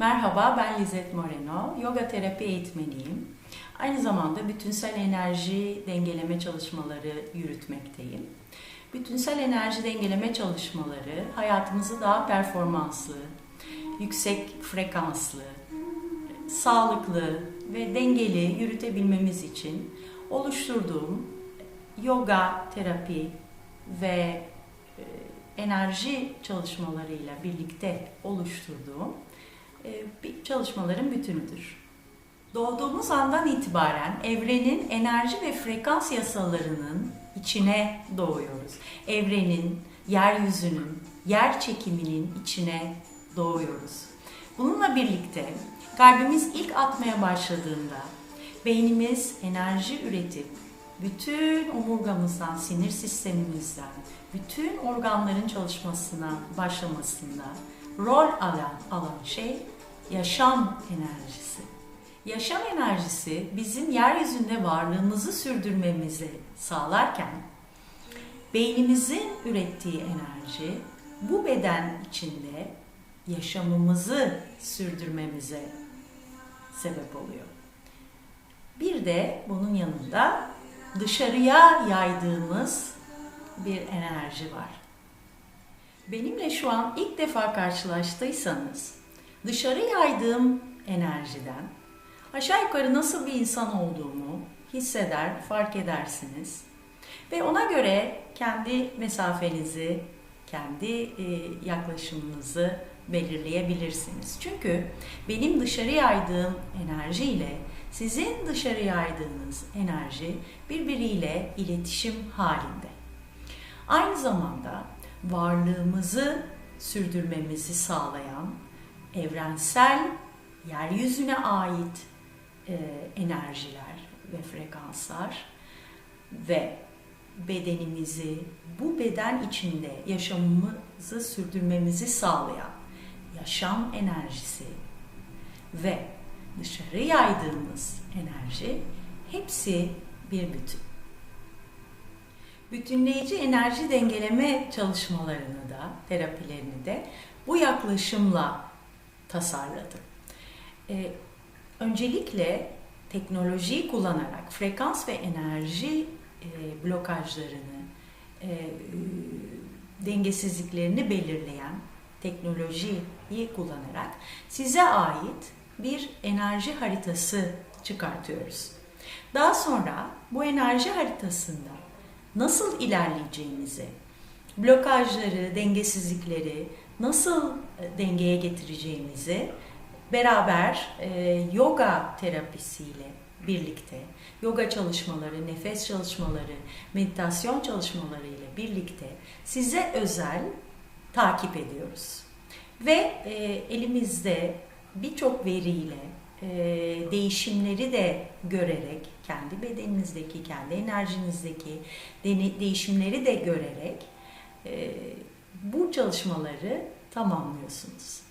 Merhaba, ben Lizet Moreno. Yoga terapi eğitmeniyim. Aynı zamanda bütünsel enerji dengeleme çalışmaları yürütmekteyim. Bütünsel enerji dengeleme çalışmaları hayatımızı daha performanslı, yüksek frekanslı, sağlıklı ve dengeli yürütebilmemiz için oluşturduğum yoga terapi ve e, enerji çalışmalarıyla birlikte oluşturduğum bir çalışmaların bütünüdür. Doğduğumuz andan itibaren evrenin enerji ve frekans yasalarının içine doğuyoruz. Evrenin, yeryüzünün, yer çekiminin içine doğuyoruz. Bununla birlikte kalbimiz ilk atmaya başladığında beynimiz enerji üretip bütün omurgamızdan, sinir sistemimizden, bütün organların çalışmasına başlamasında rol alan, alan şey yaşam enerjisi. Yaşam enerjisi bizim yeryüzünde varlığımızı sürdürmemizi sağlarken beynimizin ürettiği enerji bu beden içinde yaşamımızı sürdürmemize sebep oluyor. Bir de bunun yanında dışarıya yaydığımız bir enerji var. Benimle şu an ilk defa karşılaştıysanız dışarı yaydığım enerjiden aşağı yukarı nasıl bir insan olduğumu hisseder, fark edersiniz. Ve ona göre kendi mesafenizi, kendi e, yaklaşımınızı belirleyebilirsiniz. Çünkü benim dışarı yaydığım enerji ile sizin dışarı yaydığınız enerji birbiriyle iletişim halinde. Aynı zamanda varlığımızı sürdürmemizi sağlayan evrensel yeryüzüne ait e, enerjiler ve frekanslar ve bedenimizi bu beden içinde yaşamımızı sürdürmemizi sağlayan yaşam enerjisi ve dışarı yaydığımız enerji hepsi bir bütün. Bütünleyici enerji dengeleme çalışmalarını da, terapilerini de bu yaklaşımla tasarladım. Ee, öncelikle teknolojiyi kullanarak frekans ve enerji e, blokajlarını, e, dengesizliklerini belirleyen teknolojiyi kullanarak size ait bir enerji haritası çıkartıyoruz. Daha sonra bu enerji haritasında nasıl ilerleyeceğinizi, blokajları, dengesizlikleri nasıl e, dengeye getireceğimizi beraber e, yoga terapisiyle birlikte, yoga çalışmaları, nefes çalışmaları, meditasyon çalışmaları ile birlikte size özel takip ediyoruz. Ve e, elimizde birçok veriyle e, değişimleri de görerek, kendi bedeninizdeki, kendi enerjinizdeki değişimleri de görerek e, bu çalışmaları tamamlıyorsunuz.